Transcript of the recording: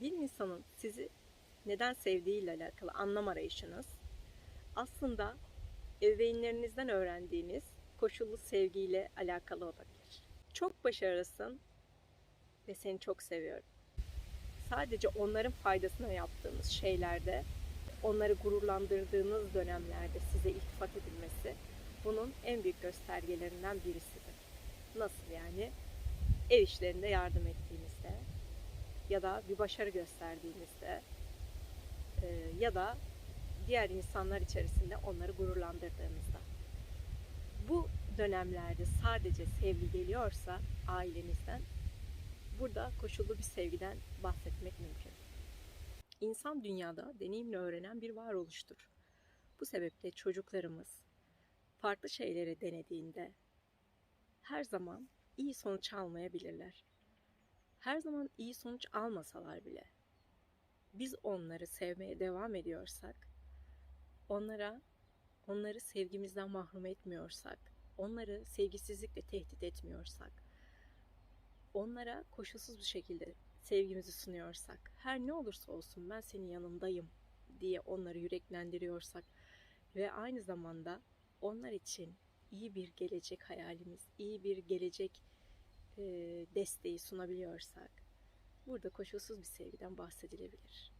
bir insanın sizi neden sevdiğiyle alakalı anlam arayışınız aslında ebeveynlerinizden öğrendiğiniz koşullu sevgiyle alakalı olabilir. Çok başarılısın ve seni çok seviyorum. Sadece onların faydasına yaptığınız şeylerde, onları gururlandırdığınız dönemlerde size iltifat edilmesi bunun en büyük göstergelerinden birisidir. Nasıl yani? Ev işlerinde yardım ettiğinizde ya da bir başarı gösterdiğinizde e, ya da diğer insanlar içerisinde onları gururlandırdığınızda. Bu dönemlerde sadece sevgi geliyorsa ailenizden burada koşullu bir sevgiden bahsetmek mümkün. İnsan dünyada deneyimle öğrenen bir varoluştur. Bu sebeple çocuklarımız farklı şeyleri denediğinde her zaman iyi sonuç almayabilirler. Her zaman iyi sonuç almasalar bile biz onları sevmeye devam ediyorsak, onlara onları sevgimizden mahrum etmiyorsak, onları sevgisizlikle tehdit etmiyorsak, onlara koşulsuz bir şekilde sevgimizi sunuyorsak, her ne olursa olsun ben senin yanındayım diye onları yüreklendiriyorsak ve aynı zamanda onlar için iyi bir gelecek hayalimiz, iyi bir gelecek e, desteği sunabiliyorsak burada koşulsuz bir sevgiden bahsedilebilir.